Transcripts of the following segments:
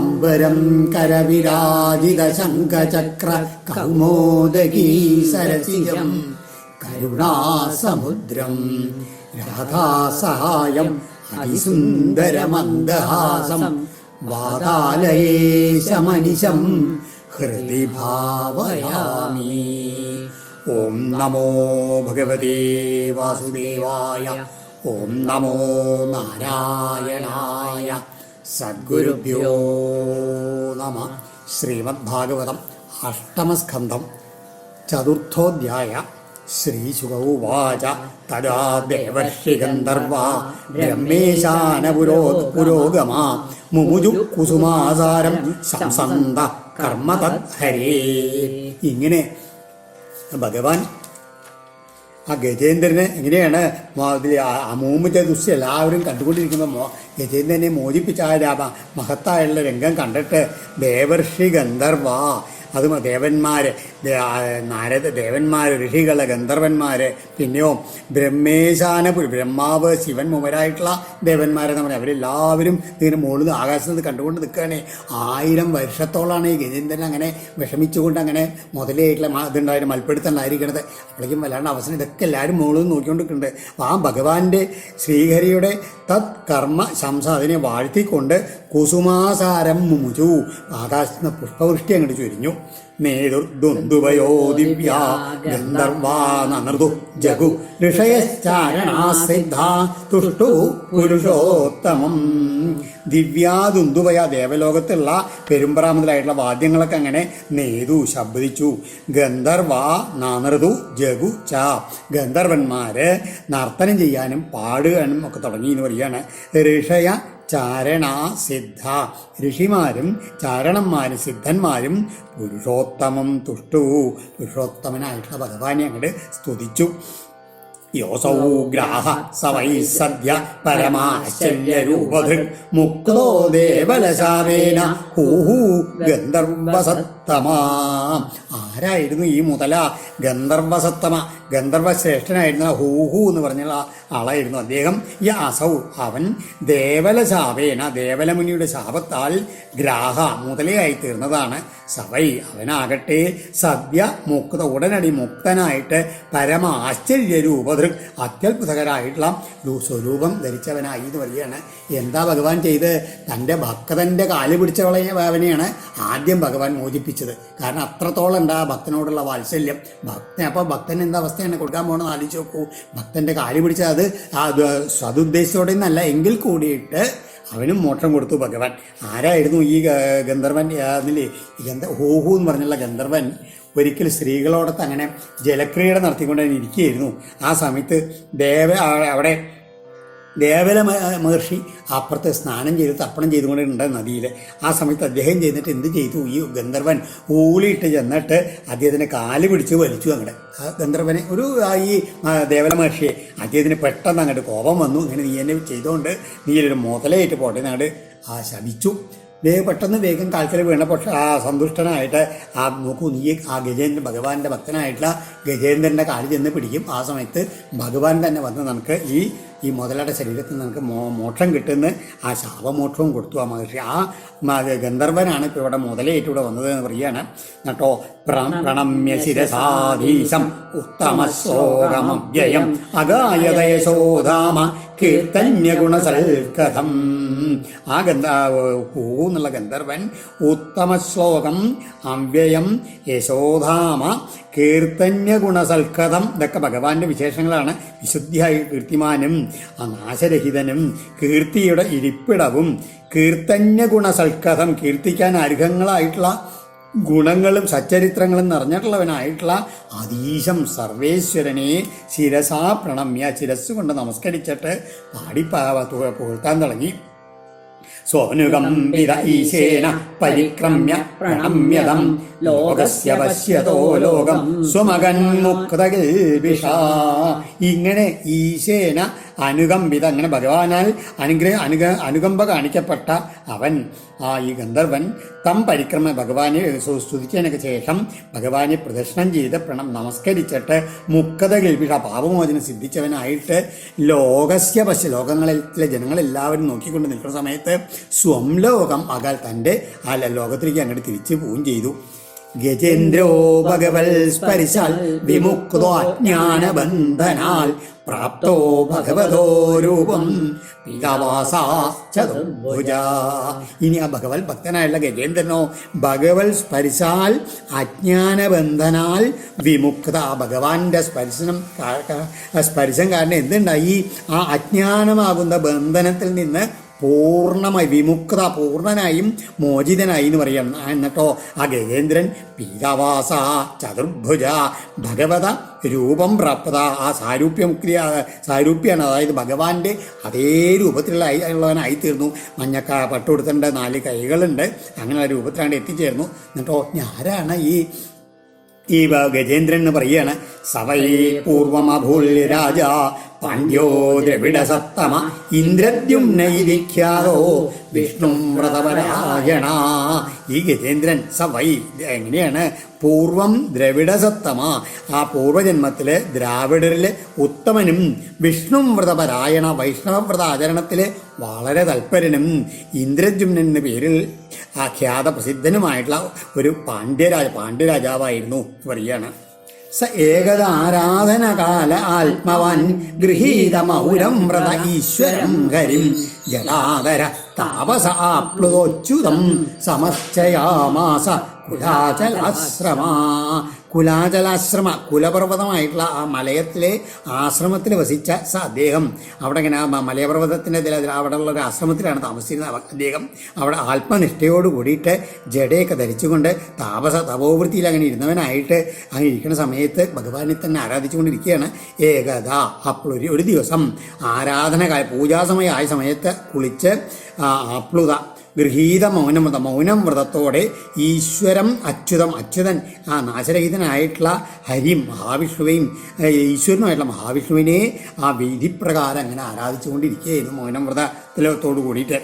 പീതാംബരം കരവിരാജിത ശംഖചക്ര കൗമോദകീ സരസിജം. കരുണാസമുദ്രം രാധാസഹായം അതിസുന്ദരമന്ദഹാസം വാതാലയേശമനിശം ഹൃദി ഭാവയാമി ഓം നമോ ഭഗവതേ വാസുദേവായ ഓം നമോ നാരായണായ. സദ്ഗുരുഭ്യോ നമ. ശ്രീമദ്ഭാഗവതം അഷ്ടമസ്കന്ധം ചതുർത്ഥോധ്യായ. ശ്രീശുകൗവാച തദാ ബ്രഹ്മേശാന പുരോ പുരോഗമാ. മുമുജു കുസുമാസാരം സംസന്ത കർമ്മതദ്ധരേ ഇങ്ങനെ ഭഗവാൻ ആ ഗജേന്ദ്രനെ എങ്ങനെയാണ് മോ- ഇതിൽ ആ- അമൂമിച്ച ദൃശ്യം എല്ലാവരും കണ്ടുകൊണ്ടിരിക്കുന്ന മോ ഗജേന്ദ്രനെ മോചിപ്പിച്ച ആ രാമ മഹത്തായുള്ള രംഗം കണ്ടിട്ട് ദേവർഷി ഗന്ധർവ അത് ദേവന്മാർ നാരദ ദേവന്മാര് ഋഷികൾ ഗന്ധർവന്മാര് പിന്നെയോ ബ്രഹ്മേശാനപുരി ബ്രഹ്മാവ് ശിവൻ മുമരായിട്ടുള്ള ദേവന്മാരെ നമ്മൾ അവരെല്ലാവരും ഇതിന് മുകളിൽ ആകാശത്ത് നിന്ന് കണ്ടുകൊണ്ട് നിൽക്കുകയാണ്. ആയിരം വർഷത്തോളാണ് ഈ ഗജേന്ദ്രൻ അങ്ങനെ വിഷമിച്ചുകൊണ്ട് അങ്ങനെ മുതലായിട്ടുള്ള ഇതുണ്ടായ മൽപ്പെടുത്തുണ്ടായിരിക്കണത് അപ്പോഴേക്കും വല്ലാണ്ട് അവസരം ഇതൊക്കെ എല്ലാവരും മുകളിൽ നോക്കിക്കൊണ്ടിരിക്കുന്നുണ്ട്. അപ്പോൾ ആ ഭഗവാന്റെ ശ്രീഹരിയുടെ തത് കർമ്മ ശംസ അതിനെ വാഴ്ത്തിക്കൊണ്ട് കുസുമാസാരം മുമുചു. ആകാശത്ത് നിന്ന് പുഷ്പവൃഷ്ടി അങ്ങോട്ട് ചൊരിഞ്ഞു. നേതുർദുന്ദുവയോ ദിവ്യ ഗന്ധർവാ നനൃതു ജഗു. ഋഷയശ്ചാരണാസിദ്ധ തുഷ്ടു പുരുഷോത്തമം. ദിവ്യാദുന്ദുവയ ദേവലോകത്തുള്ള പെരുമ്പറാമുതലായിട്ടുള്ള വാദ്യങ്ങളൊക്കെ അങ്ങനെ നെയ്തു ശബ്ദിച്ചു. ഗന്ധർവ നാനൃതു ജഗു ച. ഗന്ധർവന്മാര് നർത്തനം ചെയ്യാനും പാടുകാനും ഒക്കെ തുടങ്ങി എന്ന് പറയാണ് ഋഷയ ചാരണ സിദ്ധ. ഋഷിമാരും ചാരണന്മാരും സിദ്ധന്മാരും പുരുഷോത്തമം തുഷ്ടു. പുരുഷോത്തമനായിട്ടുള്ള ഭഗവാനെ അങ്ങോട്ട് സ്തുതിച്ചു. യോസൗ ഗ്രാഹ സവൈ സദ്യ പരമാശ്ചര്യരൂപധൃ. മുക്തോ ദേവലശാവേന ഹൂഹൂ ഗന്ധർവസത്തമാ. ആരായിരുന്നു ഈ മുതല? ഗന്ധർവസത്തമ ഗന്ധർവശ്രേഷ്ഠനായിരുന്ന ഹൂഹു എന്ന് പറഞ്ഞ ആളായിരുന്നു അദ്ദേഹം. ഈ അസൗ അവൻ ദേവലശാപേന ദേവലമുനിയുടെ ശാപത്താൽ ഗ്രാഹ മുതലയായി തീർന്നതാണ്. സവൈ അവനാകട്ടെ സദ്യ മുക്ത ഉടനടി മുക്തനായിട്ട് പരമ ആശ്ചര്യ രൂപതൃക് അത്യത്ഭുതകരായിട്ടുള്ള സ്വരൂപം ധരിച്ചവനായി എന്ന് പറയുകയാണ്. എന്താ ഭഗവാൻ ചെയ്ത്? തന്റെ ഭക്തന്റെ കാൽ പിടിച്ചവളെ അവനെയാണ് ആദ്യം ഭഗവാൻ മോചിപ്പിച്ചത്. കാരണം അത്രത്തോളം ഉണ്ട് ആ ഭക്തനോടുള്ള വാത്സല്യം? ഭക്തൻ അപ്പോൾ ഭക്തൻ എന്താ അവസ്ഥയാണ്? കൊടുക്കാൻ പോകണമെന്ന് ആലോചിച്ച് നോക്കൂ. ഭക്തന്റെ കാലി പിടിച്ചത് അത് സതുദ്ദേശത്തോടെ നിന്നല്ല എങ്കിൽ കൂടിയിട്ട് അവനും മോക്ഷം കൊടുത്തു ഭഗവാൻ. ആരായിരുന്നു ഈ ഗന്ധർവൻ? അതിലെ ഗന്ധ ഹോഹു എന്ന് പറഞ്ഞുള്ള ഗന്ധർവൻ ഒരിക്കൽ സ്ത്രീകളോടൊത്ത് അങ്ങനെ ജലക്രീഡ നടത്തിക്കൊണ്ട് ഇരിക്കുകയായിരുന്നു. ആ സമയത്ത് ദേവ അവിടെ ദേവല മഹർഷി അപ്പുറത്ത് സ്നാനം ചെയ്ത് തർപ്പണം ചെയ്തുകൊണ്ടുണ്ട് നദിയിൽ ആ സമയത്ത് അദ്ദേഹം ചെയ്തിട്ട് എന്ത് ചെയ്തു? ഈ ഗന്ധർവൻ ഊളിയിട്ട് ചെന്നിട്ട് അദ്ദേഹത്തിന് കാൽ പിടിച്ച് വലിച്ചു അങ്ങോട്ട് ആ ഗന്ധർവനെ ഒരു ഈ ദേവല മഹർഷിയെ അദ്ദേഹത്തിന് പെട്ടെന്ന് അങ്ങോട്ട് കോപം വന്നു. ഇങ്ങനെ നീ എന്നെ ചെയ്തുകൊണ്ട് നീ ഒരു മുതലയായിട്ട് പോട്ടെ അങ്ങോട്ട് ആ ശപിച്ചു വേഗം പെട്ടെന്ന് വേഗം കാൽക്കൽ വീണ പക്ഷേ ആ സന്തുഷ്ടനായിട്ട് ആ നോക്കൂ നീ ആ ഗജേന്ദ്രൻ ഭഗവാന്റെ ഭക്തനായിട്ടുള്ള ഗജേന്ദ്രന്റെ കാലിൽ ചെന്ന് പിടിക്കും. ആ സമയത്ത് ഭഗവാൻ തന്നെ വന്ന് നമുക്ക് ഈ ഈ മുതലയുടെ ശരീരത്തിൽ നമുക്ക് മോ മോക്ഷം കിട്ടുന്ന ആ ശാപമോക്ഷവും കൊടുത്തു ആ മഹർഷി. ആ ഗന്ധർവനാണ് ഇപ്പോൾ ഇവിടെ മുതലയായിട്ട് ഇവിടെ വന്നത് എന്ന് പറയുകയാണ്. കേട്ടോ? പ്രണമ്യ ശിരസാധീശം ഉത്തമശ്ലോകമവ്യയം അഗായതയശോധാമ കീർത്തന്യഗുണസൽകഥം ആ ഗന്ധ പൂ എന്നുള്ള ഗന്ധർവൻ ഉത്തമ ശ്ലോകം അവ്യയം യശോധാമ കീർത്തന്യഗുണസൽകഥം ഇതൊക്കെ ഭഗവാന്റെ വിശേഷങ്ങളാണ്. വിശുദ്ധിയായി കീർത്തിമാനും ആ നാശരഹിതനും കീർത്തിയുടെ ഇരിപ്പിടവും കീർത്തന്യ ഗുണസൽക്കഥം കീർത്തിക്കാൻ അർഹങ്ങളായിട്ടുള്ള ഗുണങ്ങളും സച്ചരിത്രങ്ങളും നിറഞ്ഞിട്ടുള്ളവനായിട്ടുള്ള അതീശം സർവേശ്വരനെ ശിരസാ പ്രണമ്യ ശിരസ് കൊണ്ട് നമസ്കരിച്ചിട്ട് പാടിപ്പാവ പുകഴ്ത്താൻ തുടങ്ങി. സോനുകമ്പിത ഈശേന പരിക്രമ്യ പ്രണമ്യതം ലോകസ്യ പശ്യതോ ലോകം സ്വമകൻ മുക്തകിൽബിഷ ഇങ്ങനെ ഈശേന അനുകമ്പിത അങ്ങനെ ഭഗവാനാൽ അനുഗ്രഹ അനുഗ അനുകമ്പ കാണിക്കപ്പെട്ട അവൻ ആ ഈ ഗന്ധർവൻ തം പരിക്രമ ഭഗവാനെ സ്തു- സ്തുതിച്ചതിനൊക്കെ ശേഷം ഭഗവാനെ പ്രദർശനം ചെയ്ത് പ്രണം നമസ്കരിച്ചിട്ട് മുക്കത കേൾപ്പിച്ച പാപമോചനം സിദ്ധിച്ചവനായിട്ട് ലോകസ്യ പശ്യ ലോകങ്ങളിലെ ജനങ്ങളെല്ലാവരും നോക്കിക്കൊണ്ട് നിൽക്കുന്ന സമയത്ത് സ്വം ലോകം അകാൽ തന്റെ ആ ലോകത്തിലേക്ക് അങ്ങോട്ട് തിരിച്ചു പോവുകയും ചെയ്തു. ഗജേന്ദ്രോ ഭഗവൽ സ്പരിശാൽ വിമുക്തോ അജ്ഞാനബന്ധനാൽ പ്രാപ്തോ ഭഗവതോ രൂപം ചതുർഭുജ ഇനി ആ ഭഗവൽ ഭക്തനായുള്ള ഗജേന്ദ്രനോ ഭഗവൽ സ്പരിശാൽ അജ്ഞാനബന്ധനാൽ വിമുക്ത. ഭഗവാന്റെ സ്പർശനം സ്പർശം കാരണം എന്തുണ്ടായി? ആ അജ്ഞാനമാകുന്ന ബന്ധനത്തിൽ നിന്ന് പൂർണമായി വിമുക്ത പൂർണനായും മോചിതനായി എന്ന് പറയാം. ആ, എന്നിട്ടോ ആ ഗജേന്ദ്രൻ പീതാവാസ ചതുർഭുജ ഭഗവത രൂപം പ്രാപ്ത ആ സാരൂപ്യമുക്തി സാരൂപ്യാണ്. അതായത് ഭഗവാന്റെ അതേ രൂപത്തിലുള്ള ഉള്ളവനായി തീർന്നു. മഞ്ഞക്ക പട്ടുകൊടുത്തിട്ടുണ്ട് നാല് കൈകളുണ്ട് അങ്ങനെ ആ രൂപത്തിലാണ് എത്തിച്ചേർന്നു. എന്നിട്ടോ ഞാനാണ് ഈ ഈ വ- ഗജേന്ദ്രൻ എന്ന് പറയാണ്. സവൈ പൂർവമഭൂല്യ രാജ പാണ്ഡ്യോ ദ്രവിഡ സപ്തമ ഇന്ദ്രദ്യും ഇന്ദ്രദ്യുമ്നൈരിഖ്യാതോ വിഷ്ണു വ്രതപരായണ. ഈ ഗജേന്ദ്രൻ സവൈ എങ്ങനെയാണ്? പൂർവം ദ്രവിഡ സത്തമ ആ പൂർവജന്മത്തിൽ ദ്രാവിഡരിൽ ഉത്തമനും വിഷ്ണു വ്രതപരായണ വൈഷ്ണവ വ്രത വളരെ തൽപരനും ഇന്ദ്രജുമ്നൻ പേരിൽ ആഖ്യാത പ്രസിദ്ധനുമായിട്ടുള്ള ഒരു പാണ്ഡ്യരാജ പാണ്ഡ്യരാജാവായിരുന്നു പറയാണ് സ ഏകദ ആരാധനകാല ആത്മവാൻ ഗൃഹീത മൗരം വ്രത ഈശ്വരം കരി ജലാതര താപസ ആപ്ലുതോച്യുതം സമശ്ചയാമാസ കുലാചലാശ്രമ കുലാചലാശ്രമ കുലപർവതമായിട്ടുള്ള ആ മലയത്തിലെ ആശ്രമത്തിൽ വസിച്ച അദ്ദേഹം. അവിടെ ഇങ്ങനെ മലയപർവതത്തിന്റെ അവിടെ ഉള്ള ഒരു ആശ്രമത്തിലാണ് താമസിച്ചിരുന്നത്. അദ്ദേഹം അവിടെ ആത്മനിഷ്ഠയോട് കൂടിയിട്ട് ജഡയൊക്കെ ധരിച്ചുകൊണ്ട് താപസ തപോവൃത്തിയിൽ അങ്ങനെ ഇരുന്നവനായിട്ട് അങ്ങനെ ഇരിക്കുന്ന സമയത്ത് ഭഗവാനെ തന്നെ ആരാധിച്ചുകൊണ്ടിരിക്കുകയാണ്. ഏകത അപ്പോൾ ഒരു ഒരു ദിവസം ആരാധന പൂജാസമയമായ സമയത്ത് കുളിച്ച് ആപ്ലുത ഗൃഹീത മൗനമത മൗനം വ്രതത്തോടെ ഈശ്വരം അച്യുതം അച്യുതൻ ആ നാശരഹിതനായിട്ടുള്ള ഹരി മഹാവിഷ്ണുവെയും ഈശ്വരനുമായിട്ടുള്ള മഹാവിഷ്ണുവിനെ ആ വിധിപ്രകാരം അങ്ങനെ ആരാധിച്ചുകൊണ്ടിരിക്കുകയായിരുന്നു മൗനം വ്രതത്തിലോത്തോട് കൂടിയിട്ട്.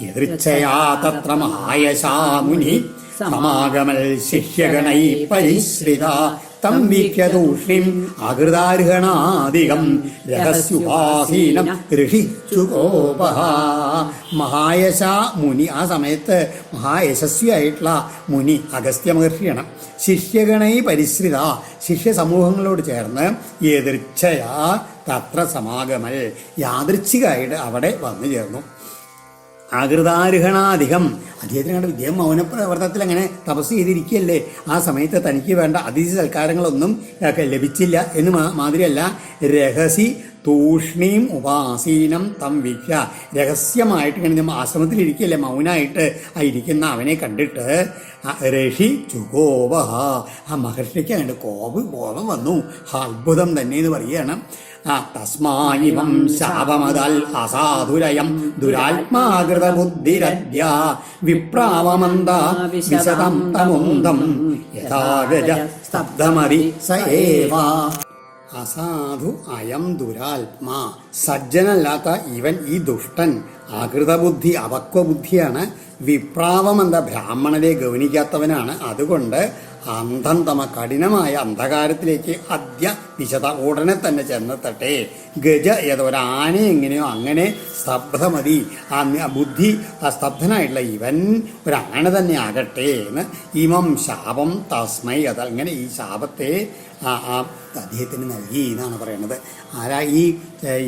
എതിർച്ചയാ തത്ര മഹായശാമുനി സമാഗമൽ ശിഷ്യഗണൈ പരിശ്രിത തം അകൃതാർഹണാധികം രഹസ്യുപാസീനം ഋഷിച്ചുകോപഹ മഹായശ മുനി ആ സമയത്ത് മഹായശസ്വിയായിട്ടുള്ള മുനി അഗസ്ത്യ മഹർഷിയാണ്. ശിഷ്യഗണൈ പരിശ്രിത ശിഷ്യ സമൂഹങ്ങളോട് ചേർന്ന് എതിർച്ചയാ തത്ര സമാഗമൽ യാദൃച്ഛികായിട്ട് അവിടെ വന്നു ചേർന്നു. ആകൃതാരുഹണാധികം. അദ്ദേഹത്തിന് കണ്ട വിദ്യ മൗനപ്രവർത്തനത്തിൽ അങ്ങനെ തപസ് ചെയ്തിരിക്കുകയല്ലേ? ആ സമയത്ത് തനിക്ക് വേണ്ട അതിഥി സൽക്കാരങ്ങളൊന്നും ലഭിച്ചില്ല എന്ന് മാതിരിയല്ല. രഹസി തൂഷ്ണീം ഉപാസീനം തം വിഖ്യ രഹസ്യമായിട്ട് ഇങ്ങനെ ആശ്രമത്തിലിരിക്കുകയല്ലേ? മൗനായിട്ട് ആ ഇരിക്കുന്ന അവനെ കണ്ടിട്ട് ഋഷി ചുഗോപ ആ മഹർഷിക്ക് അങ്ങോട്ട് കോപ കോപം വന്നു. അത്ഭുതം തന്നെ എന്ന് പറയുകയാണ്. ആ ശാപമതൽ അസാധുരയം ദുരാത്മാകൃത ബുദ്ധിരദ്യ വിപ്രാവമന്ത വിശദം തമുന്തം യഥാഗജ സ്തബ്ധമതി സ ഏവ. അസാധു അയം ദുരാത്മാ സജ്ജനല്ലാത്ത ഇവൻ ഈ ദുഷ്ടൻ ആകൃതബുദ്ധി അപക്വബുദ്ധിയാണ് വിപ്രാവമെന്ന ബ്രാഹ്മണരെ ഗൗനിക്കാത്തവനാണ്. അതുകൊണ്ട് അന്ധം തമ കഠിനമായ അന്ധകാരത്തിലേക്ക് അദ്യ വിശദ ഉടനെ തന്നെ ചെന്നെത്തട്ടെ. ഗജ ഏതോ ഒരാനെ എങ്ങനെയോ അങ്ങനെ സ്തബ്ധമതി. ആ ബുദ്ധി ആ സ്തബ്ധനായിട്ടുള്ള ഇവൻ ഒരു ആന തന്നെ ആകട്ടെ എന്ന് ഇമം ശാപം തസ്മൈ അങ്ങനെ ഈ ശാപത്തെ ആ ആ അദ്ദേഹത്തിന് നൽകി എന്നാണ് പറയുന്നത്. ആരാ ഈ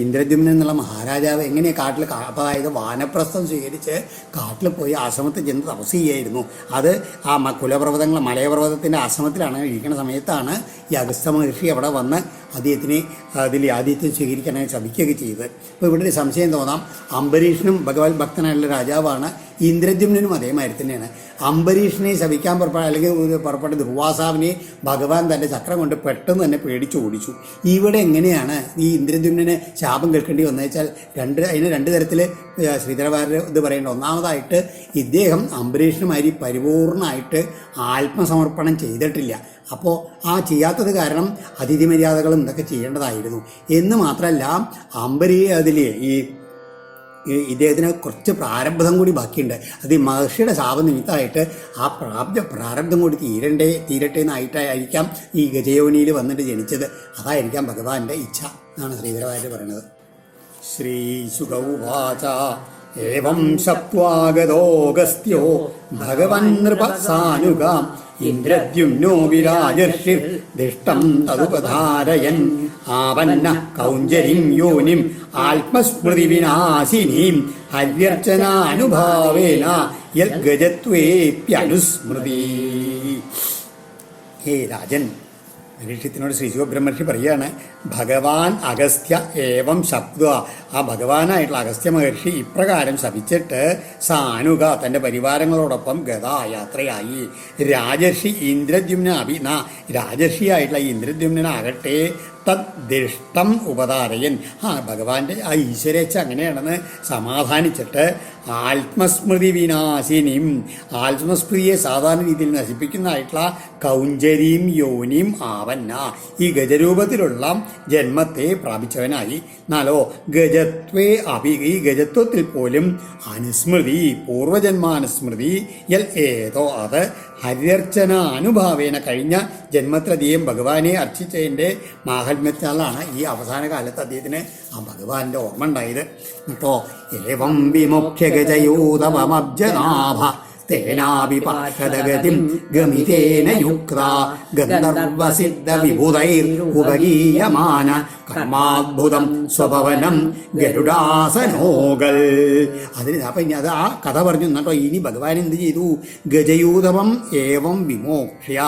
ഇന്ദ്രദ്യുമ്നൻ എന്നുള്ള മഹാരാജാവ് എങ്ങനെയാണ് കാട്ടിൽ അതായത് വാനപ്രസ്ഥം സ്വീകരിച്ച് കാട്ടിൽ പോയി ആശ്രമത്തിൽ ചെന്ന് തപസ് ചെയ്യായിരുന്നു. അത് ആ കുലപർവതങ്ങളെ മലയപർവതത്തിന്റെ ആശ്രമത്തിലാണ് ഇരിക്കുന്ന സമയത്താണ് ഈ അഗസ്ത മഹർഷി അവിടെ വന്ന് Bye. അദ്ദേഹത്തിനെ അതിൽ ആദിത്യം സ്വീകരിക്കാനായി ശ്രമിക്കുകയൊക്കെ ചെയ്തത്. അപ്പോൾ ഇവിടെ ഒരു സംശയം തോന്നാം. അംബരീഷനും ഭഗവത് ഭക്തനായുള്ള രാജാവാണ് ഇന്ദ്രദ്യുമ്നും അതേമാതിരി തന്നെയാണ്. അംബരീഷിനെ ശപിക്കാൻ പുറപ്പെട്ട അല്ലെങ്കിൽ ഒരു പുറപ്പെട്ട ദുർവാസാവിനെ ഭഗവാൻ തന്റെ ചക്രം കൊണ്ട് പെട്ടെന്ന് തന്നെ പേടിച്ചു ഓടിച്ചു. ഇവിടെ എങ്ങനെയാണ് ഈ ഇന്ദ്രദ്യുമ്നെ ശാപം കേൾക്കേണ്ടി വന്നു വെച്ചാൽ രണ്ട് അതിന് രണ്ട് തരത്തിൽ ശ്രീധരവാര്യ ഇത് പറയേണ്ട. ഒന്നാമതായിട്ട് ഇദ്ദേഹം അംബരീഷിനുമായി പരിപൂർണമായിട്ട് ആത്മസമർപ്പണം ചെയ്തിട്ടില്ല. അപ്പോൾ ആ ചെയ്യാത്തത് കാരണം അതിഥി മര്യാദകളും ഇതൊക്കെ ചെയ്യേണ്ടതായിരുന്നു. എന്ന് മാത്രമല്ല അമ്പരി അതിൽ ഈ ഇദ്ദേഹത്തിന് കുറച്ച് പ്രാരബ്ധം കൂടി ബാക്കിയുണ്ട്. അത് ഈ മഹർഷിയുടെ ശാപനിമിത്തമായിട്ട് ആ പ്രാപ്ത പ്രാരബ്ധം കൂടി തീരണ്ടേ തീരട്ടെ എന്നായിട്ടായിരിക്കാം ഈ ഗജയോനിയിൽ വന്നിട്ട് ജനിച്ചത്. അതായിരിക്കാം ഭഗവാന്റെ ഇച്ഛ എന്നാണ് ശ്രീധരവാര്യ പറയുന്നത്. ശ്രീശുഗൗവാചം ഭഗവൻ നൃപസാനുഗാം ഇന്ദ്രദ്യുമ്നോ വിരാജർഷി ദൃഷ്ടം തതുപധാരയൻ. ആവന്ന കൗഞ്ചരിം യോനിം ആത്മസ്മൃതി വിനാശിനീം ഹര്യർച്ചനാനുഭാവേന യദ്ഗജത്വേപ്യനുസ്മൃതി. ഹേ രാജൻ പരീക്ഷത്തിനോട് ശ്രീ ശിവബ്രഹ്മർഷി പറയാണ് ഭഗവാൻ അഗസ്ത്യ ഏവം ശബ്ദ. ആ ഭഗവാനായിട്ടുള്ള അഗസ്ത്യ മഹർഷി ഇപ്രകാരം ശപിച്ചിട്ട് സാനുക തന്റെ പരിവാരങ്ങളോടൊപ്പം ഗതായാത്രയായി രാജർഷി ഇന്ദ്രദ്യുമ്ന അഭി ന രാജർഷിയായിട്ടുള്ള ഇന്ദ്രദ്യുമ്നാകട്ടെ തദ്ദിഷ്ടം ഉപതാരയൻ. ആ ഭഗവാന്റെ ആ ഈശ്വരേച്ച അങ്ങനെയാണെന്ന് സമാധാനിച്ചിട്ട് ആത്മസ്മൃതി വിനാശിനിയും ആത്മസ്മൃതിയെ സാധാരണ രീതിയിൽ നശിപ്പിക്കുന്നതായിട്ടുള്ള കൗഞ്ചരിയും യോനിയും ആവന്ന. ഈ ഗജരൂപത്തിലുള്ള ജന്മത്തെ പ്രാപിച്ചവനായി. എന്നാലോ ഗജത്വേ അഭി ഈ ഗജത്വത്തിൽ പോലും അനുസ്മൃതി പൂർവജന്മാനുസ്മൃതി യൽ ഏതോ അത് ഹരിയർച്ചന അനുഭാവേന കഴിഞ്ഞ ജന്മത്തിലധികം ഭഗവാനെ അർച്ചിച്ചതിന്റെ മാഹാത്മ്യത്താലാണ് ഈ അവസാന കാലത്ത് അദ്ദേഹത്തിന് ആ ഭഗവാന്റെ ഓർമ്മ ഉണ്ടായത്. കേട്ടോ ഏവം വിമുഖ്യ ഗജയൂതമബ്ജനാഭ തേനാപി പാർഷദഗതിം ഗമിതേന യുക്ത ഗന്ധർവസിദ്ധ വിഭുതൈർ ഉപഗീയമാന കർമാദ്ഭുതം സ്വഭവനം ഗരുഡാസനോകൾ. അതിന് അപ്പൊ ഇനി അത് ആ കഥ പറഞ്ഞു എന്നിട്ടോ ഇനി ഭഗവാൻ എന്ത് ചെയ്തു? ഗജയൂതമം ഏവം വിമോക്ഷ്യ.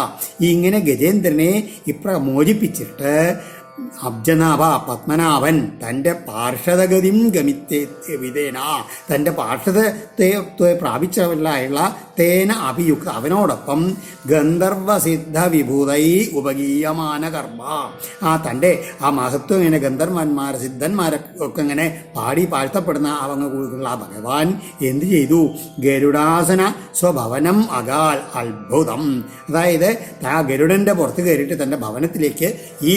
ഇങ്ങനെ ഗജേന്ദ്രനെ ഇപ്ര മോചിപ്പിച്ചിട്ട് അബ്ജനാഭ പത്മനാഭൻ തന്റെ പാർഷദഗതിം ഗമിത്തേ വിധേന. തന്റെ പാർഷദത്തെ പ്രാപിച്ചവല്ലായുള്ള തേന അഭിയുക്ത. അവനോടൊപ്പം ഗന്ധർവസിദ്ധ വിഭൂതൈ ഉപഗീയമാന കർമ്മ. ആ തന്റെ ആ മഹത്വം ഇങ്ങനെ ഗന്ധർവന്മാർ സിദ്ധന്മാരെ ഒക്കെ ഇങ്ങനെ പാടി പാഴ്ത്തപ്പെടുന്ന അവങ്ങ കൂടുതലുള്ള ആ ഭഗവാൻ എന്ത് ചെയ്തു? ഗരുഡാസന സ്വഭവനം അകാൽ അത്ഭുതം. അതായത് ആ ഗരുഡന്റെ പുറത്ത് കയറിയിട്ട് തന്റെ ഭവനത്തിലേക്ക് ഈ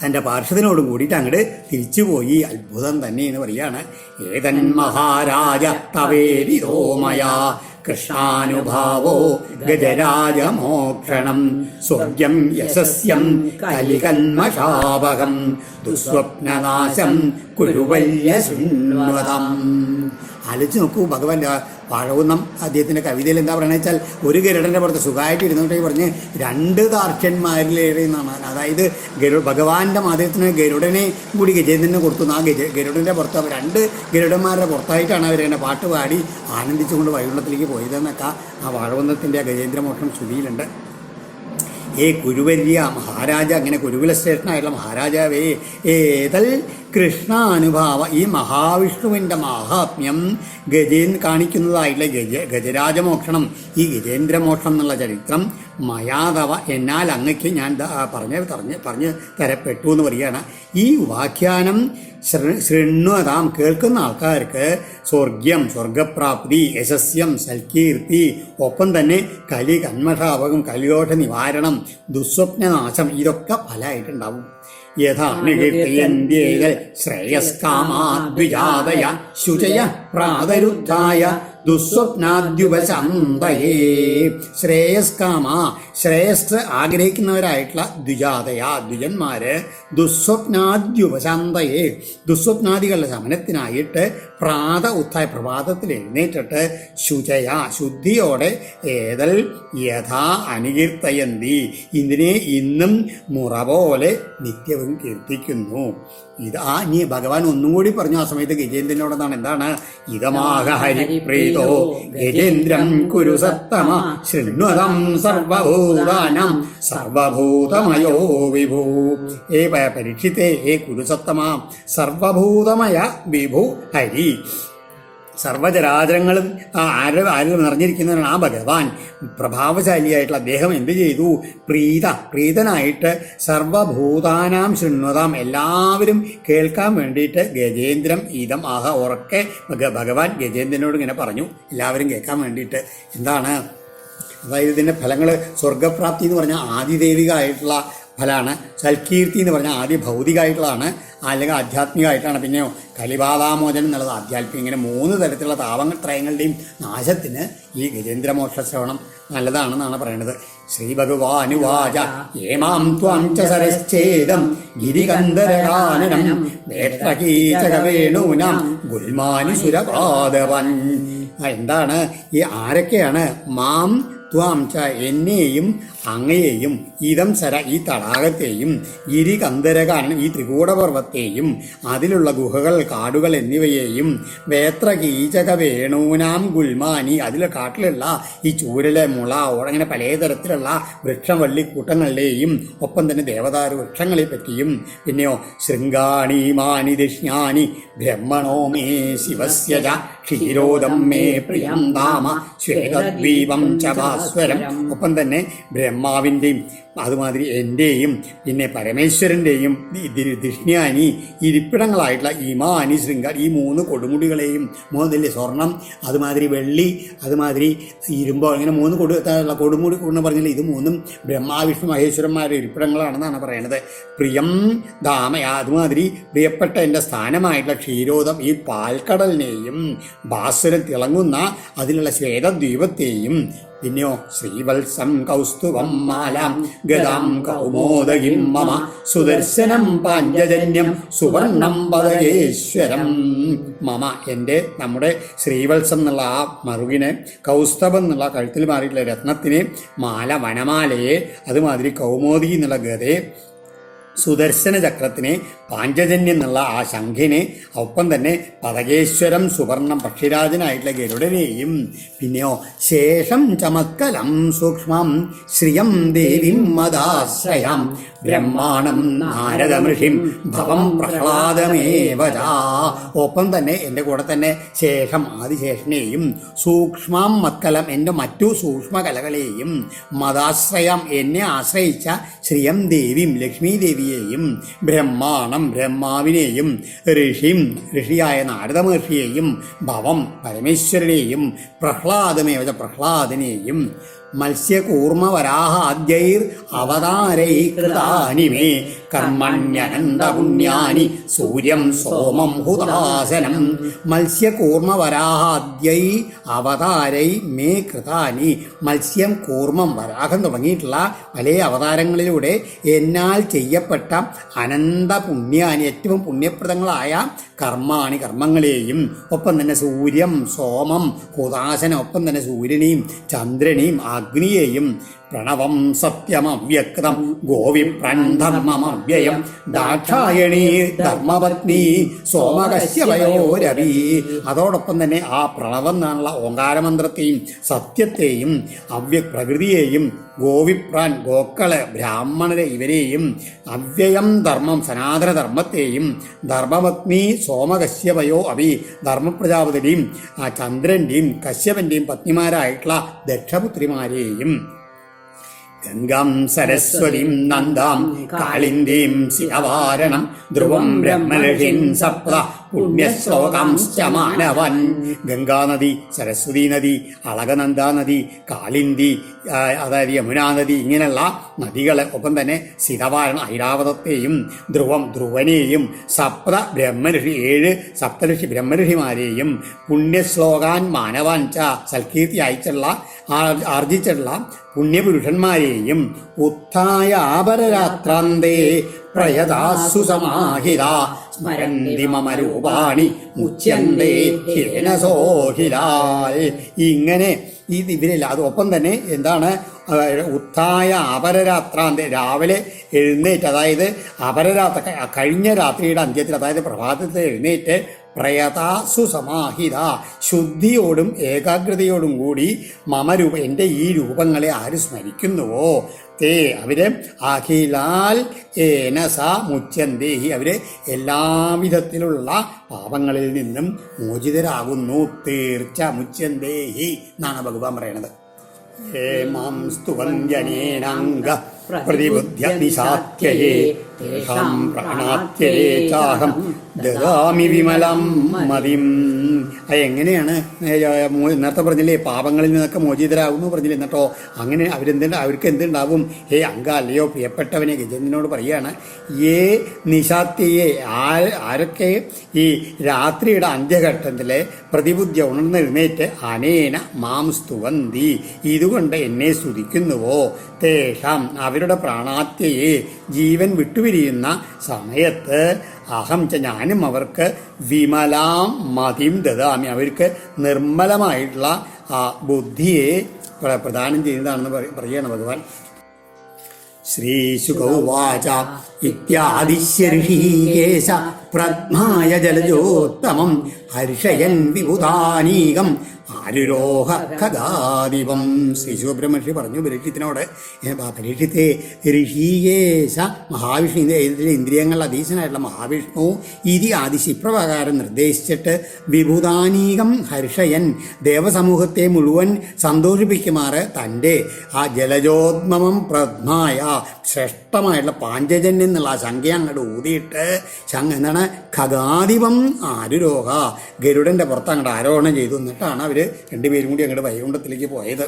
തന്റെ പാർശ്വത്തിനോടും കൂടിയിട്ട് അങ്ങോട്ട് തിരിച്ചുപോയി അത്ഭുതം തന്നെ എന്ന് പറയാണ്. ഏതൻ മഹാരാജ തവേദിതോമയ കൃഷ്ണാനുഭാവോ ഗജരാജമോക്ഷണം. സ്വർഗ്യം യശസ്യം കലികന്മശാപകം ദുസ്വപ്നനാശം കുരുവല്യ ശൃണ്വതം ആലോചിച്ച് നോക്കൂ ഭഗവാൻ വാഴവുന്നം അദ്ദേഹത്തിന്റെ കവിതയിൽ എന്താ പറയുന്നത് വെച്ചാൽ ഒരു ഗരുഡന്റെ പുറത്ത് സുഖമായിട്ട് ഇരുന്നോട്ടേ പറഞ്ഞ് രണ്ട് ദാർഷ്യന്മാരിലേറെ എന്നാണ് അതായത് ഗരു ഭഗവാന്റെ മാതൃത്തിന് ഗരുഡനെ കൂടി ഗജേന്ദ്രനെ കൊടുത്തു. ആ ഗജ ഗരുഡന്റെ പുറത്ത് അവർ രണ്ട് ഗരുഡന്മാരുടെ പുറത്തായിട്ടാണ് അവരിങ്ങനെ പാട്ട് പാടി ആനന്ദിച്ചുകൊണ്ട് വൈകുണ്ഠത്തിലേക്ക് പോയതെന്നൊക്കെ ആ വാഴവന്നത്തിന്റെ ഗജേന്ദ്രമോഷം ശ്രുതിയിലുണ്ട്. ഏ കുരുവര്യ മഹാരാജ അങ്ങനെ കുരുകുലശ്രേഷ്ഠനായിട്ടുള്ള മഹാരാജാവേ ഏതൽ കൃഷ്ണാനുഭാവ ഈ മഹാവിഷ്ണുവിന്റെ മഹാത്മ്യം ഗജേൻ കാണിക്കുന്നതായിട്ടുള്ള ഗജ ഗജരാജമോക്ഷണം. ഈ ഗജേന്ദ്രമോക്ഷണം എന്നുള്ള ചരിത്രം മയാതവ എന്നാൽ അങ്ങയ്ക്ക് ഞാൻ പറഞ്ഞ് പറഞ്ഞ് പറഞ്ഞ് തരപ്പെട്ടു എന്ന് പറയുകയാണ്. ഈ വാഖ്യാനം ശൃണ്വതാം കേൾക്കുന്ന ആൾക്കാർക്ക് സ്വർഗ്യം സ്വർഗപ്രാപ്തി യശസ്യം സൽകീർത്തി ഒപ്പം തന്നെ കലി കന്മഷാപകം കലിയോഷ നിവാരണം ദുസ്വപ്നനാശം ഇതൊക്കെ ഫലമായിട്ടുണ്ടാവും. യഥാ നികീർത്തിയന്ത്യേകൾ ശ്രേയസ്കാമാദ്വിജാതയ ശുചയ പ്രാതരുദ്ധായ ദുസ്വപ്നാദ്യുപശന്തയേ. ശ്രേയസ്കാമ ശ്രേയസ് ആഗ്രഹിക്കുന്നവരായിട്ടുള്ള ദ്വിജാതയ ദ്വിജന്മാര് ദുസ്വപ്നാദ്യുപശാന്തയെ. ദുസ്വപ്നാദികളുടെ ശമനത്തിനായിട്ട് പ്രാത ഉത്തായ പ്രഭാതത്തിൽ എഴുന്നേറ്റിട്ട് ശുചയ ശുദ്ധിയോടെ ഏതൽ യഥാ അനുകീർത്തയന്തി. ഇതിനെ ഇന്നും മുറ പോലെ നിത്യവും കീർത്തിക്കുന്നു. ഇത് ആ ഇനി ഭഗവാൻ ഒന്നും കൂടി പറഞ്ഞു ആ സമയത്ത് ഗജേന്ദ്രനോടെന്നാണ്. എന്താണ്? ഇതമാഹ ഹരിപ്രീതോ ഗജേന്ദ്രം കുരു സത്തമ ശൃണ്വതം സർവഭൂതാനം സർവഭൂതമയോ വിഭൂ. ഏ പരീക്ഷിത്തെ ഏ കുരുസത്തമ സർവഭൂതമയ വിഭു ഹരി. സർവചരാചരങ്ങളും ആരും ആരിൽ നിറഞ്ഞിരിക്കുന്നവരാണ് ആ ഭഗവാൻ. പ്രഭാവശാലിയായിട്ടുള്ള അദ്ദേഹം എന്ത് ചെയ്തു? പ്രീത പ്രീതനായിട്ട് സർവഭൂതാനാം ശൃണ്വതാം എല്ലാവരും കേൾക്കാൻ വേണ്ടിയിട്ട് ഗജേന്ദ്രം ഈതം ആഹ ഉറക്കെ ഭഗ- ഭഗവാൻ ഗജേന്ദ്രനോട് ഇങ്ങനെ പറഞ്ഞു. എല്ലാവരും കേൾക്കാൻ വേണ്ടിയിട്ട്. എന്താണ്? അതായത് ഇതിന്റെ ഫലങ്ങൾ സ്വർഗപ്രാപ്തി എന്ന് പറഞ്ഞാൽ ആദിദൈവികമായിട്ടുള്ള ഫലമാണ് സൽകീർത്തി എന്ന് പറഞ്ഞാൽ ആദ്യം ഭൗതികമായിട്ടുള്ളതാണ് അല്ലെങ്കിൽ ആധ്യാത്മികമായിട്ടാണ്. പിന്നെയോ കലിപാതാമോചനം എന്നുള്ളത് ആധ്യാത്മികം. ഇങ്ങനെ മൂന്ന് തരത്തിലുള്ള താപത്രയങ്ങളുടെയും നാശത്തിന് ഈ ഗജേന്ദ്രമോക്ഷ ശ്രവണം നല്ലതാണെന്നാണ് പറയുന്നത് ശ്രീ ഭഗവാനുവാച ഏമാം ത്വാം ച ഗിരികന്ധരകാനനം വേത്രകീചകവേണൂനാം ഗുൽമാനി സുരപാദവൻ എന്താണ്? ഈ ആരൊക്കെയാണ്? മാം ത്വാം ച എന്നെയും അങ്ങയെയും ഇതം സര ഈ തടാകത്തെയും ഗിരികന്ധരകാനൻ ഈ ത്രികൂടപർവത്തെയും അതിലുള്ള ഗുഹകൾ കാടുകൾ എന്നിവയെയും വേത്ര കീചക വേണൂനാം ഗുൽമാനി അതിലെ കാട്ടിലുള്ള ഈ ചൂരലെ മുള അങ്ങനെ പലതരത്തിലുള്ള വൃക്ഷം വള്ളിക്കൂട്ടങ്ങളുടെയും ഒപ്പം തന്നെ ദേവദാരു വൃക്ഷങ്ങളെ പറ്റിയും പിന്നെയോ ശൃംഗാണി മാനി ദക്ഷ്യാനി ബ്രഹ്മണോ മേ ശിവസ്യ ക്ഷീരോദം മേ പ്രിയം നാമ ശ്വേതദ്വീപം ച ഒപ്പം തന്നെ ബ്രഹ്മാവിന്റെയും അതുമാതിരി എന്റെയും പിന്നെ പരമേശ്വരന്റെയും ദിഷ്ണ്യാനി ഇരിപ്പിടങ്ങളായിട്ടുള്ള ഇമാനി ശൃംഗാർ ഈ മൂന്ന് കൊടുമുടികളെയും മൂന്നില്ലേ സ്വർണം അതുമാതിരി വെള്ളി അതുമാതിരി ഇരുമ്പോ അങ്ങനെ മൂന്ന് കൊടു കൊടുമുടി എന്ന് പറഞ്ഞാൽ ഇത് മൂന്നും ബ്രഹ്മാവിഷ്ണു മഹേശ്വരന്മാരുടെ ഇരിപ്പിടങ്ങളാണെന്നാണ് പറയുന്നത്. പ്രിയം ദാമ അതുമാതിരി പ്രിയപ്പെട്ട എന്റെ സ്ഥാനമായിട്ടുള്ള ക്ഷീരോദം ഈ പാൽക്കടലിനെയും ഭാസ്വരം തിളങ്ങുന്ന അതിലുള്ള ശ്വേതദ്വീപത്തെയും പിന്നെയോ ശ്രീവത്സം കൗസ്തുവം മാലാം ഗതാം കൗമോദകിം മമ സുദർശനം പാഞ്ചജന്യം സുവർണം പദകേശ്വരം മമ എന്റെ നമ്മുടെ ശ്രീവത്സം എന്നുള്ള ആ മറുകിനെ കൗസ്തഭം എന്നുള്ള കഴുത്തിൽ മാറിയിട്ടുള്ള രത്നത്തിനെ മാല വനമാലയെ അതുമാതിരി കൗമോദി എന്നുള്ള ഗതയെ സുദർശന ചക്രത്തിനെ പാഞ്ചജന്യം എന്നുള്ള ആ ശംഖിനെ ഒപ്പം തന്നെ പതകേശ്വരം സുവർണം പക്ഷിരാജനായിട്ടുള്ള ഗരുഡനെയും പിന്നെയോ ശേഷം ചമക്കലം സൂക്ഷ്മം ശ്രിയം ദേവിം മദാശ്രയം ബ്രഹ്മാണം നാരദമൃഷിം ഭവം പ്രഹ്ലാദമേവ ഒപ്പം തന്നെ എന്റെ കൂടെ തന്നെ ശേഷം ആദിശേഷനെയും സൂക്ഷ്മം മത്കലം എന്റെ മറ്റു സൂക്ഷ്മ കലകളെയും മതാശ്രയം എന്നെ ആശ്രയിച്ച ശ്രീയം ദേവിയും ലക്ഷ്മി ദേവിയെയും ബ്രഹ്മാണം ബ്രഹ്മാവിനെയും ഋഷിം ഋഷിയായ നാരദ മഹർഷിയെയും ഭവം പരമേശ്വരനെയും പ്രഹ്ലാദമേവ പ്രഹ്ലാദനെയും മത്സ്യകൂർമ്മ വരാഹാദ്യൈർ അവതാരൈ കൃതാനി മേ കർമ്മണ്യനന്ത പുണ്യാനി സൂര്യം സോമം ഹുതാസനം മത്സ്യകൂർമ്മ വരാഹാദ്യൈ അവതാരൈ മേ കൃതാനി. മത്സ്യം കൂർമ്മം വരാഹം തുടങ്ങിയിട്ടുള്ള പല അവതാരങ്ങളിലൂടെ എന്നാൽ ചെയ്യപ്പെട്ട അനന്ത പുണ്യാനി ഏറ്റവും പുണ്യപ്രദങ്ങളായ കർമാണി കർമ്മങ്ങളെയും ഒപ്പം തന്നെ സൂര്യം സോമം ഹുദാസനം ഒപ്പം തന്നെ സൂര്യനെയും ചന്ദ്രനെയും അഗ്നിയെയും പ്രണവം സത്യമവ്യക്തം. ഗോവിപ്രന്ധർമ്മമവ്യയം ദാക്ഷായണി ധർമ്മപത്നി സോമകശ്യപയോരവി അതോടൊപ്പം തന്നെ ആ പ്രണവം എന്നുള്ള ഓങ്കാരമന്ത്രത്തെയും സത്യത്തെയും അവ്യ പ്രകൃതിയെയും ഗോവിപ്രാൻ ഗോക്കൾ ബ്രാഹ്മണരെ ഇവരെയും അവ്യയം ധർമ്മം സനാതനധർമ്മത്തെയും ധർമ്മപത്നി സോമകശ്യപയോ അവി ധർമ്മപ്രജാപതിയും ആ ചന്ദ്രന്റെയും കശ്യപന്റെയും പത്നിമാരായിട്ടുള്ള ദക്ഷപുത്രിമാരെയും ഗംഗാം സരസ്വതിം നന്ദാം കാളിന്ദീം ശിവവാരണം ധ്രുവം ബ്രഹ്മലഹിൻ സപ്ത പുണ്യശ്ലോകാംശ്ച മാനവൻ. ഗംഗാനദി സരസ്വതി നദി അളകനന്ദാ നദി കാളിന്തി ആ, അതായത് യമുനാ നദി ഇങ്ങനെയുള്ള നദികളെ ഒപ്പം തന്നെ ശിതവാരണ ഐരാവതത്തെയും ധ്രുവം ധ്രുവനെയും സപ്ത ബ്രഹ്മഋഷി ഏഴ് സപ്തഋഷി ബ്രഹ്മഋഷിമാരെയും പുണ്യശ്ലോകാൻ മാനവാൻ ച സൽകീർത്തി അയച്ചുള്ള ആർജിച്ചിട്ടുള്ള പുണ്യപുരുഷന്മാരെയും ഉത്ഥായ ആപരരാത്രാന്തേ പ്രയതാസു സമാഹിത സ്മരന്തി മമരൂപാണി മുച്യന്തേ ഹേന സോഹിലാൽ. ഇങ്ങനെ ഈ ഇവരില്ല അതൊപ്പം തന്നെ എന്താണ് ഉത്തായ അപരരാത്ര രാവിലെ എഴുന്നേറ്റ് അതായത് അപരരാത്ര കഴിഞ്ഞ രാത്രിയുടെ അന്ത്യത്തിൽ അതായത് പ്രഭാതത്തിൽ എഴുന്നേറ്റ് പ്രയത സുസമാഹിത. ശുദ്ധിയോടും ഏകാഗ്രതയോടും കൂടി മമരൂപ എന്റെ ഈ രൂപങ്ങളെ ആര് സ്മരിക്കുന്നുവോ? തേ അവരെ അഖിലാൽ ഏനസ മുച്ചന്തേഹി അവരെ എല്ലാവിധത്തിലുള്ള പാപങ്ങളിൽ നിന്നും മോചിതരാകുന്നു. തീർച്ച മുച്ചന്തേഹി എന്നാണ് ഭഗവാൻ പറയണത് ഹേമാം സ്തുവഞ്ജനേനാംഗ പ്രതിബുദ്ധ്യ നിശാത്യയേ തേഷാം പ്രാണാത്യയേ ചാഹം ദദാമി വിമലം മതിം. അത് എങ്ങനെയാണ്? നേരത്തെ പറഞ്ഞില്ലേ പാപങ്ങളിൽ നിന്നൊക്കെ മോചിതരാകുന്നു പറഞ്ഞില്ലേ എന്നിട്ടോ? അങ്ങനെ അവരെന്തുണ്ട് അവർക്ക് എന്തുണ്ടാവും ഹേ അങ്ക അല്ലയോ പ്രിയപ്പെട്ടവനെ ഗജേന്ദ്രനോട് പറയുകയാണ് ഏ നിശാത്തിയെ ആരൊക്കെ ഈ രാത്രിയുടെ അന്ത്യഘട്ടത്തിലെ പ്രതിബുദ്ധി ഉണർന്നെഴുന്നേറ്റ് അനേന മാം സ്തുവന്തി ഇതുകൊണ്ട് എന്നെ സ്തുതിക്കുന്നുവോ? തേഷാം അവരുടെ പ്രാണാത്യയെ ജീവൻ വിട്ടുപിരിയുന്ന സമയത്ത് അഹം ച ഞാനും അവർക്ക് വിമലാം മതിം ദദാമി. അവർക്ക് നിർമ്മലമായിട്ടുള്ള ആ ബുദ്ധിയെ പ്ര- പ്രദാനം ചെയ്യുന്നതാണെന്ന് പറ- പറയുകയാണ് ഭഗവാൻ. ശ്രീശുകൗവാച ഇത്യാദിശ്യർഷീകേശ പ്രജ്ഞായ ജലജോത്തമം ഹർഷയൻ വിഭുതാനീകം ആരുരോഹ ഖഗാദിപം ശ്രീശുബ്രഹ്മർഷി പറഞ്ഞു പരീക്ഷത്തിനോട് പരീക്ഷത്തെ ഋഷികേശ മഹാവിഷ്ണു ഇതിലെ ഇന്ദ്രിയങ്ങളുടെ അധീശനായിട്ടുള്ള മഹാവിഷ്ണു ഇതി ആദിശിപ്രകാരം നിർദ്ദേശിച്ചിട്ട് വിഭുതാനീകം ഹർഷയൻ ദേവസമൂഹത്തെ മുഴുവൻ സന്തോഷിപ്പിക്കുമാറ് തന്റെ ആ ജലജോത്മമം പ്രജ്ഞായ ശ്രേഷ്ഠമായിട്ടുള്ള പാഞ്ചജന്യം എന്നുള്ള ആ ശങ്ക അങ്ങോട്ട് ഊതിയിട്ട് ശങ് എന്താണ്? ഖഗാധിപം ആരുരോഹ ഗരുഡന്റെ പുറത്ത് അങ്ങോട്ട് ആരോഹണം ചെയ്തു. എന്നിട്ടാണ് അവർ രണ്ടുപേരും കൂടി അങ്ങോട്ട് വൈകുണ്ഠത്തിലേക്ക് പോയത്.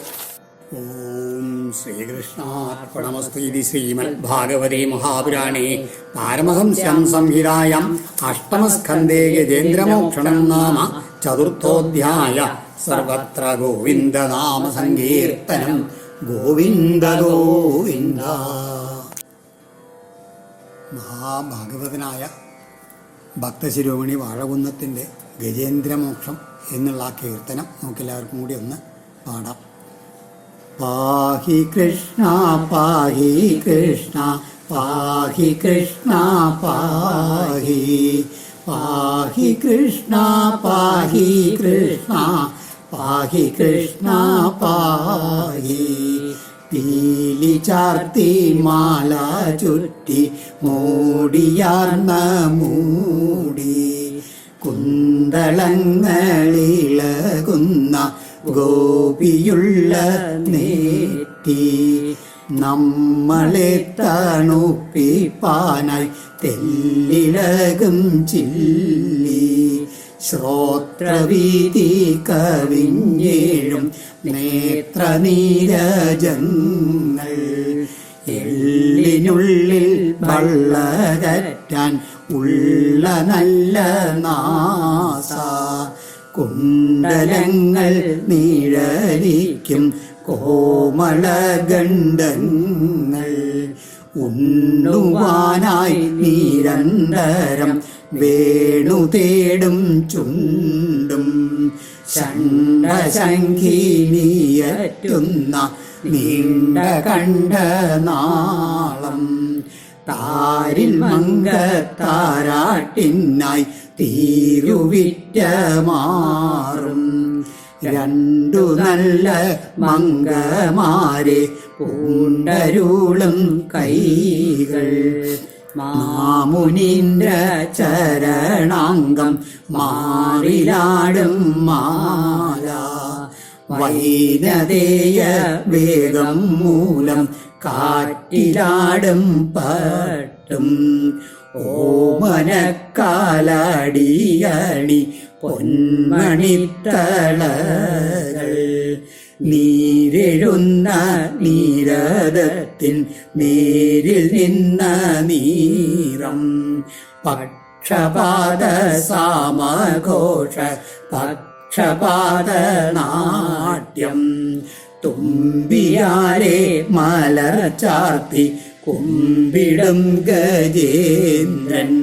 ഓം ശ്രീകൃഷ്ണാർപ്പണമസ്തു ഇതി ഭാഗവതി ഭാഗവതേ മഹാപുരാണേ. പാരമഹംസ്യം സംഹിതായം. അഷ്ടമസ്കന്ധേ ഗജേന്ദ്രമോക്ഷണം നാമ ചതുർത്ഥോധ്യായ. സർവത്ര ഗോവിന്ദനാമ സങ്കീർത്തനം. ഗോവിന്ദ ഗോവിന്ദ. മഹാഭാഗവതനായ ഭക്തശിരോമണി വാഴകുന്നത്തിന്റെ ഗജേന്ദ്രമോക്ഷം എന്നുള്ള ആ കീർത്തനം നമുക്കെല്ലാവർക്കും കൂടി ഒന്ന് പാടാം. പാഹി കൃഷ്ണ പാഹി കൃഷ്ണ പാഹി കൃഷ്ണ പാഹി. പാഹി കൃഷ്ണ പാഹി കൃഷ്ണ പാഹി കൃഷ്ണ പാഹി. പീലി ചാർത്തി മാല ചുറ്റി മൂടിയാർന്ന മൂടി കുന്തളങ്ങളിളകുന്ന ഗോപിയുള്ള നേറ്റി നമ്മളെ തണുപ്പിപ്പാനായി തെല്ലിളകും ചില്ലി. ശ്രോത്രവീതി കവിഞ്ഞേഴും നേത്രനീരജങ്ങൾ. എള്ളിനുള്ളിൽ വള്ളകറ്റാൻ ഉള്ള നല്ല നാസ. കുണ്ടലങ്ങൾ നീഴലിക്കും കോമളഗണ്ഡങ്ങൾ. ഉണ്ണുവാനായി നിരന്തരം വേണു തേടും ചുണ്ടും ഷണ്ടശങ്കിനിയറ്റുന്ന നീണ്ട കണ്ട നാളം താരിൽ മങ്കത്താരാട്ടിനായി തീരുവിറ്റ മാറും രണ്ടു നല്ല മങ്കമാരെ പൂണ്ടരുളും കൈകൾ മാമുനീന്ദ്ര ചരണാംഗം മാറിലാടും മാല. വൈനതേയ വേഗം മൂലം കാറ്റിലാടും പട്ടും. ഓമനക്കാലടിയണി പൊന്മണിത്തളകൾ. നീരെഴുന്ന നീരദത്തിൻ നേരിൽ നിന്ന നീറം പക്ഷപാത സാമഘോഷ പക്ഷപാത നാട്യം തുമ്പിയാരെ മലർ ചാർത്തി കുമ്പിടും ഗജേന്ദ്രൻ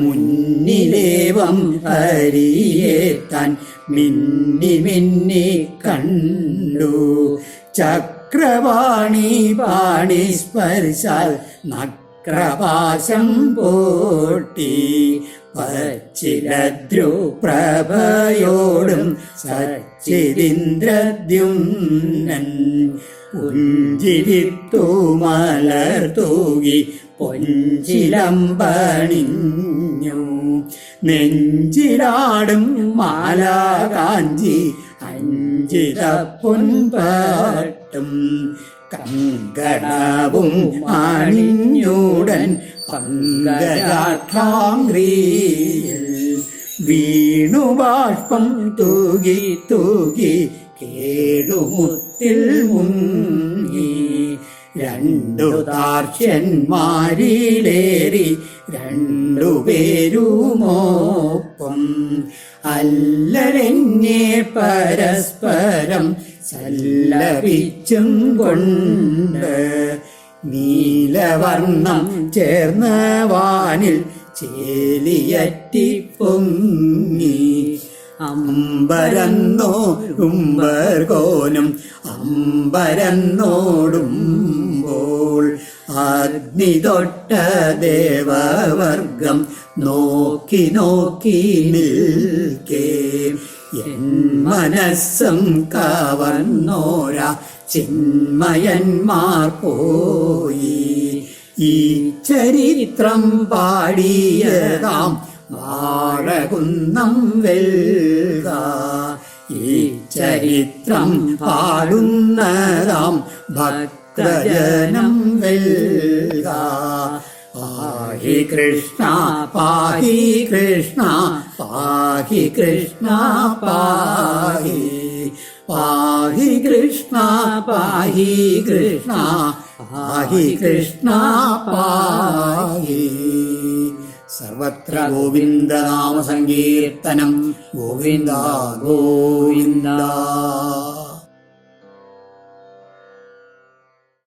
മുന്നിലേവം ഹരിയേത്താൻ മിന്നി മിന്നി കണ്ടു ചക്രവാണി പാണി സ്പർശാൽ വക്രപാശം പോട്ടി. പച്ചിലദ്രുപ്രഭയോടും മലർ പുഞ്ചിരിത്തു മലർത്തൂകി പൊഞ്ചിലമ്പണിഞ്ഞു നെഞ്ചിലാടും മാലാകാഞ്ചി അഞ്ചിത പൊൻപാട്ടും കങ്കണവും അണിഞ്ഞൂടൻ പങ്കരാക്ഷാംഗ്രിയിൽ വീണു ബാഷ്പം തൂകി തൂകി കേടുമുത്തിൽ മുങ്ങി. രണ്ടു താർഷ്യന്മാരിലേറി രണ്ടുപേരുമോപ്പം അല്ലരെന്നെ പരസ്പരം സല്ലപിച്ചും കൊണ്ട് നീലവർണം ചേർന്ന വാനിൽ ചേലിയറ്റി പൊങ്ങി. അമ്പരന്നോ ഉംബർകോനും അമ്പരന്നോടുമ്പോൾ അഗ്നി തൊട്ട ദേവവർഗം നോക്കി നോക്കി നിൽക്കേ. എൻ മനസ്സും കവർന്നോര ചിന്മയന്മാർ പോയി. ഈ ചരിത്രം പാടിയതാം വാഴകുന്നം വെൽക. ഈ ചരിത്രം പാടുന്നതാം ഭക്തജനം വെൽക പാഹി കൃഷ്ണ പാഹി കൃഷ്ണ പാഹി കൃഷ്ണ പാഹി. പാഹി കൃഷ്ണ പാഹി കൃഷ്ണ പാഹി കൃഷ്ണ പാഹി. സർവത്ര ഗോവിന്ദനാമ സങ്കീർത്തനം ഗോവിന്ദ ഗോവിന്ദ.